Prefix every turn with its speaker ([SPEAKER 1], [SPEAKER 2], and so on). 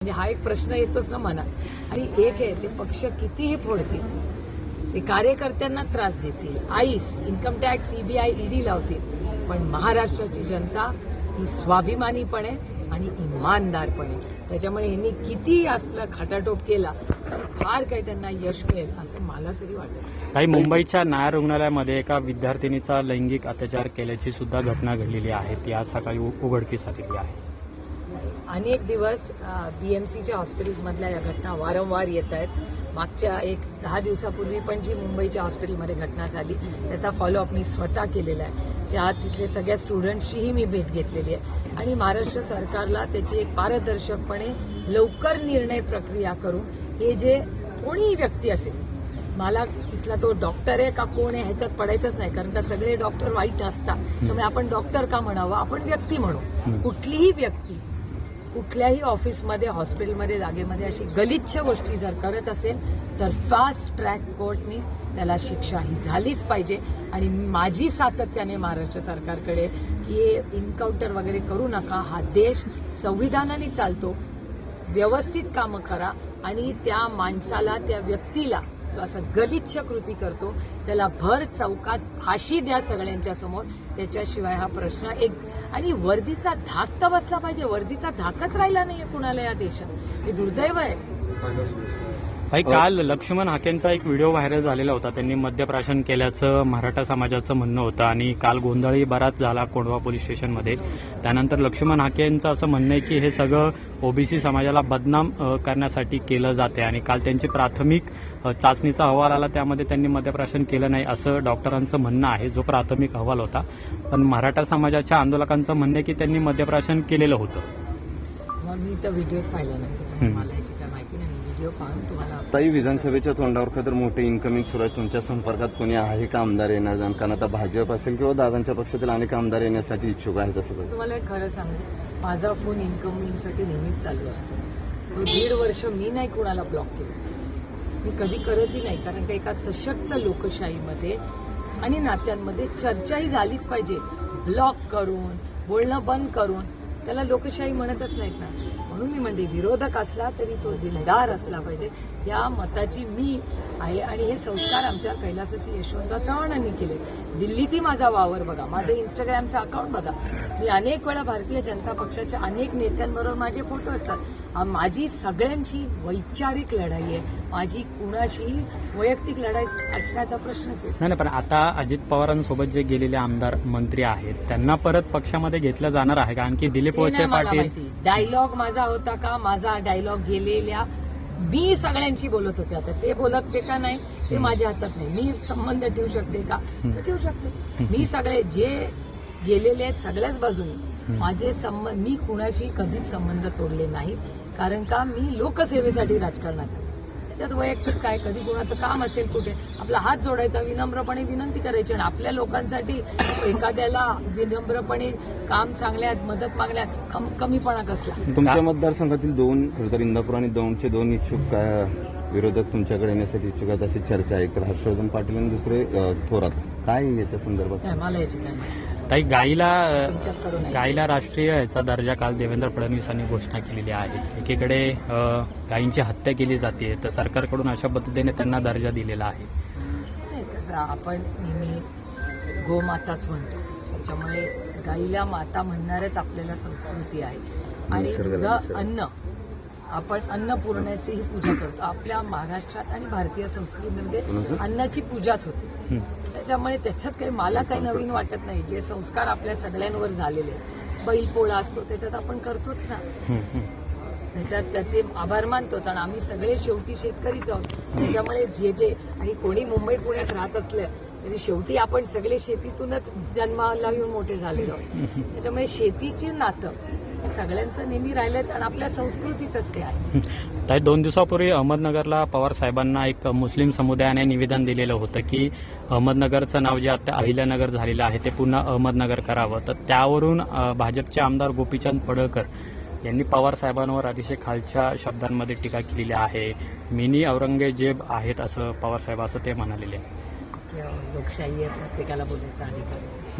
[SPEAKER 1] म्हणजे हा एक प्रश्न येतोच ना मनात. आणि एक आहे ते पक्ष कितीही फोडतील ते कार्यकर्त्यांना त्रास देतील. आईस इन्कम टॅक्स सीबीआय ईडी लावतील. पण महाराष्ट्राची जनता ही स्वाभिमानीपणे आणि इमानदारपणे. त्याच्यामुळे यांनी किती असलं खटाटोप केला फार काही त्यांना यश मिळेल असं मला तरी वाटतं.
[SPEAKER 2] काही मुंबईच्या नायर रुग्णालयामध्ये एका विद्यार्थिनीचा लैंगिक अत्याचार केल्याची सुद्धा घटना घडलेली आहे. ती आज सकाळी उघडकीस आलेली आहे.
[SPEAKER 1] अनेक दिवस बीएमसीच्या हॉस्पिटल्समधल्या या घटना वारंवार येत आहेत. मागच्या एक दहा दिवसापूर्वी पण जी मुंबईच्या हॉस्पिटलमध्ये घटना झाली त्याचा फॉलोअप मी स्वतः केलेला आहे. त्या तिथले सगळ्या स्टुडंट्सचीही मी भेट घेतलेली आहे. आणि महाराष्ट्र सरकारला त्याची एक पारदर्शकपणे लवकर निर्णय प्रक्रिया करून हे जे कोणीही व्यक्ती असेल मला तिथला तो डॉक्टर आहे का कोण आहे ह्याच्यात पडायचंच नाही कारण का सगळे डॉक्टर वाईट असतात. त्यामुळे आपण डॉक्टर का म्हणावं? आपण व्यक्ती म्हणू. कुठलीही व्यक्ती कुठल्याही ऑफिसमध्ये हॉस्पिटलमध्ये जागेमध्ये अशी गलिच्छ गोष्टी जर करत असेल तर फास्ट ट्रॅक कोर्टनी त्याला शिक्षा ही झालीच पाहिजे. आणि माझी सातत्याने महाराष्ट्र सरकारकडे की इन्काउंटर वगैरे करू नका. हा देश संविधानाने चालतो. व्यवस्थित कामं करा आणि त्या माणसाला त्या व्यक्तीला जो असं गलिच्छ कृती करतो त्याला भर चौकात फाशी द्या सगळ्यांच्या समोर. त्याच्याशिवाय हा प्रश्न एक आणि वर्दीचा धाक तर बसला पाहिजे. वर्दीचा धाकच राहिला नाहीये कुणाला या देशात. हे दुर्दैव आहे.
[SPEAKER 2] काही काल लक्ष्मण हाकेंचा एक व्हिडिओ व्हायरल झालेला होता. त्यांनी मद्यप्राशन केल्याचं मराठा समाजाचं म्हणणं होतं आणि काल गोंधळही बराच झाला कोंढवा पोलीस स्टेशनमध्ये. त्यानंतर लक्ष्मण हाकेंचं असं म्हणणं आहे की हे सगळं ओबीसी समाजाला बदनाम करण्यासाठी केलं जाते आणि काल त्यांची प्राथमिक चाचणीचा अहवाल आला. त्यामध्ये त्यांनी मद्यप्राशन केलं नाही असं डॉक्टरांचं म्हणणं आहे. जो प्राथमिक अहवाल होता. पण मराठा समाजाच्या आंदोलकांचं म्हणणं आहे की त्यांनी मद्यप्राशन केलेलं होतं.
[SPEAKER 1] मग मी तर व्हिडिओज पाहिला नाही. मला याची काय माहिती नाही. व्हिडिओ पाहून तुम्हाला
[SPEAKER 3] ताई विधानसभेच्या तोंडावर खतर मोठे इन्कमिंग सुरू आहे. तुमच्या संपर्कात कोणी आहे का आमदार येणार? जाण कारण आता भाजप असेल किंवा दादांच्या पक्षातील अनेक आमदार येण्यासाठी इच्छुक आहेत असं काही
[SPEAKER 1] तुम्हाला एक खरं सांगू. माझा फोन इन्कमिंगसाठी नेहमीच चालू असतो. तो दीड वर्ष मी नाही कुणाला ब्लॉक केला. मी कधी करतही नाही कारण का एका सशक्त लोकशाहीमध्ये आणि नात्यांमध्ये चर्चाही झालीच पाहिजे. ब्लॉक करून बोलणं बंद करून त्याला लोकशाही म्हणतच नाहीत ना. म्हणून मी म्हणते विरोधक असला तरी तो दिलदार असला पाहिजे. या मताची मी आहे आणि हे संस्कार आमच्या कैलासाची यशवंतराव चव्हाणांनी केले. दिल्लीतही माझा वावर बघा. माझं इंस्टाग्रामचं अकाउंट बघा. मी अनेक वेळा भारतीय जनता पक्षाच्या अनेक नेत्यांबरोबर माझे फोटो असतात. माझी सगळ्यांची वैचारिक लढाई आहे. माझी कुणाशी वैयक्तिक लढाई असण्याचा प्रश्नच आहे.
[SPEAKER 2] नाही नाही, पण आता अजित पवारांसोबत जे गेलेले आमदार मंत्री आहेत त्यांना परत पक्षामध्ये घेतलं जाणार आहे का? आणखी दिलीप वळसे
[SPEAKER 1] नाही
[SPEAKER 2] पाटील?
[SPEAKER 1] डायलॉग माझा होता का? माझा डायलॉग गेलेल्या मी सगळ्यांशी बोलत होते आता. ते बोलत ते का नाही? ते. माझ्या हातात नाही. मी संबंध ठेवू शकते का. तर ठेवू शकते. मी सगळे जे गेलेले आहेत सगळ्याच बाजूनी. माझे संबंध मी कुणाशी कधीच संबंध तोडले नाहीत कारण का? मी लोकसेवेसाठी राजकारणात आहे. त्याच्यात वैयक्तिक काय कधी कोणाचं काम असेल कुठे आपला हात जोडायचा विनम्रपणे विनंती करायची आणि आपल्या लोकांसाठी एखाद्याला विनम्रपणे काम सांगण्यात मदत मागण्यात कम- कमीपणा कसला?
[SPEAKER 3] तुमच्या मतदारसंघातील दोन खरं तर इंदापूर आणि दौंडचे दोन इच्छुक काय विरोधक तुमच्याकडे येण्यासाठी इच्छुक आहेत अशी चर्चा आहे. तर हर्षवर्धन पाटील आणि दुसरे थोरात काय याच्या संदर्भात?
[SPEAKER 1] मला याची काय.
[SPEAKER 2] ताई गाईला. गाईला राष्ट्रीय याचा दर्जा काल देवेंद्र फडणवीसांनी घोषणा केलेली आहे एकीकडे गायींची हत्या केली जाते तर सरकारकडून अशा पद्धतीने त्यांना दर्जा दिलेला आहे
[SPEAKER 1] आपण नेहमी गोमाताच म्हणतो त्याच्यामुळे गाईला माता म्हणणारच आपल्याला संस्कृती आहे आणि. अन्न आपण अन्नपूर्णेचीही पूजा करतो. आपल्या महाराष्ट्रात आणि भारतीय संस्कृतीमध्ये? अन्नाची पूजाच होते.
[SPEAKER 2] हं.
[SPEAKER 1] त्याच्यामुळे त्याच्यात काही मला काही नवीन वाटत नाही. जे संस्कार आपल्या सगळ्यांवर झालेले आहेत. बैलपोळा असतो त्याच्यात आपण करतोच ना.
[SPEAKER 2] हं, हं.
[SPEAKER 1] त्याच्यात त्याचे आभार मानतोच आणि आम्ही सगळे शेवटी शेतकरीच आहोत. त्याच्यामुळे जे जे आणि कोणी मुंबई पुण्यात राहत असलं तरी शेवटी आपण सगळे शेतीतूनच जन्माला येऊन मोठे झालेलो आहोत. त्याच्यामुळे शेतीचे नातं हे सगळ्यांचं नेहमी राहिलंच आणि आपल्या संस्कृतीतच ते आहे.
[SPEAKER 2] ताई दोन दिवसापूर्वी अहमदनगरला पवार साहेबांना एक मुस्लिम समुदायाने निवेदन दिलेलं होतं की अहमदनगरचं नाव जे आता अहिल्यानगर झालेलं आहे ते पुन्हा अहमदनगर करावं. तर त्यावरून भाजपचे आमदार गोपीचंद पडळकर यांनी पवार साहेबांवर अतिशय खालच्या शब्दांमध्ये टीका केलेली आहे. मिनी औरंगजेब आहेत असं पवार साहेब असं ते म्हणालेले.
[SPEAKER 1] लोकशाही आहे प्रत्येकाला बोलायचा अधिकार